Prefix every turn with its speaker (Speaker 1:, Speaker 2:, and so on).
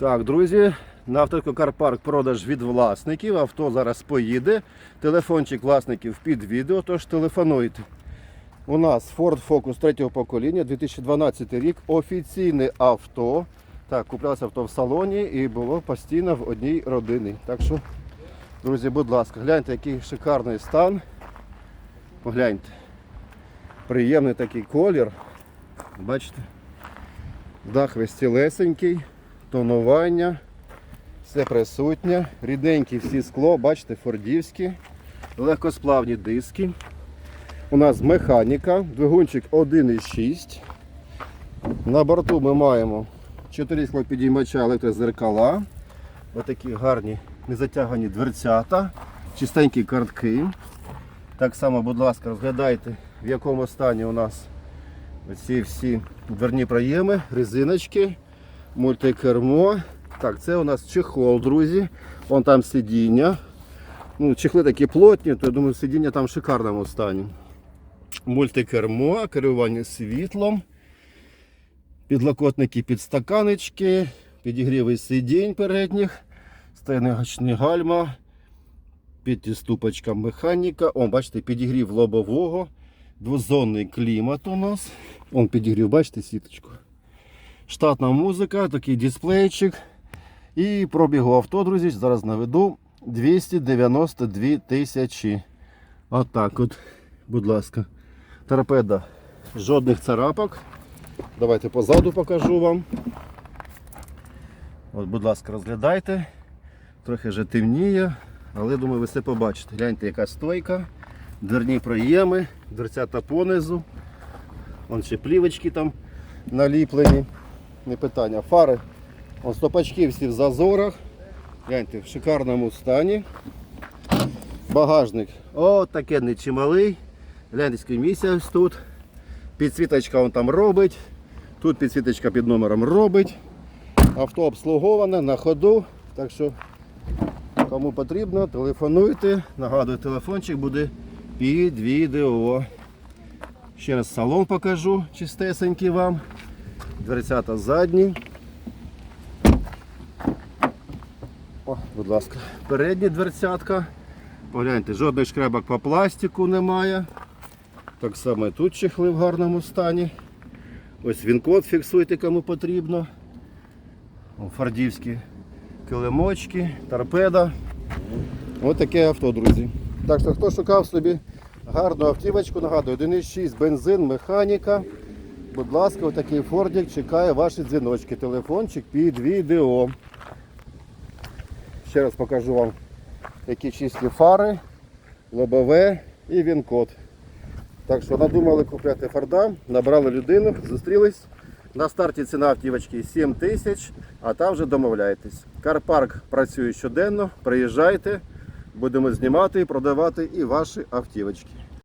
Speaker 1: Так, друзі, на автокарпарк продаж від власників. Авто зараз поїде. Телефончик власників під відео, тож телефонуйте. У нас Ford Focus третього покоління, 2012 рік, офіційне авто. Так, куплялося авто в салоні і було постійно в одній родині. Так що, друзі, будь ласка, гляньте, який шикарний стан. Погляньте. Приємний такий колір. Бачите? Дах весь цілесенький, тонування, все присутнє, ріденькі всі скло, бачите, фордівські, легкосплавні диски. У нас механіка, двигунчик 1,6. На борту ми маємо 4 склопідіймача електрозеркала. Отакі гарні незатягані дверцята, чистенькі картки. Так само, будь ласка, розглядайте, в якому стані у нас Оці всі дверні проєми, резиночки, мультикермо. Так, це у нас чехол, друзі. Вон там сидіння. Ну, чехли такі плотні, то я думаю, сидіння там в шикарному стані. Мультикермо, керування світлом, підлокотники, підстаканечки, підігріви сидінь передніх, стегнегачні гальма, підступочка механіка. О, бачите, підігрів лобового. Двозонний клімат у нас. Он підігрів, бачите, сіточку. Штатна музика, такий дисплейчик. І пробігу авто, друзі, зараз наведу 292 тисячі. Отак от, будь ласка. Торпеда. Жодних царапок. Давайте позаду покажу вам. От, будь ласка, розглядайте. Трохи вже темніє, але думаю, ви все побачите. Гляньте, яка стойка дверні проєми, дверцята понизу. Вон ще плівочки там наліплені. Не питання. Фари. Вон стопачки всі в зазорах. Гляньте, в шикарному стані. Багажник. О, таке не чималий. Гляньте, місця тут. Підсвіточка вон там робить. Тут підсвіточка під номером робить. Авто обслуговане на ходу. Так що Кому потрібно, телефонуйте. Нагадую, телефончик буде під відео. Ще раз салон покажу, чистесенький вам. Дверцята задні. О, будь ласка, передні дверцятка. Погляньте, жодних шкребок по пластику немає. Так само і тут чехли в гарному стані. Ось він код фіксуйте, кому потрібно. О, Фордівські килимочки, торпеда. Ось таке авто, друзі. Так що, хто шукав собі гарну автівочку, нагадую, 1,6 бензин, механіка. Будь ласка, отакий фордик чекає ваші дзвіночки. Телефончик під відео. Ще раз покажу вам, які чисті фари, лобове і він-код. Так що надумали купляти форда, набрали людину, зустрілись. На старті ціна автівочки 7 тисяч, а там вже домовляєтесь. Карпарк працює щоденно, приїжджайте, будемо знімати і продавати і ваші автівочки.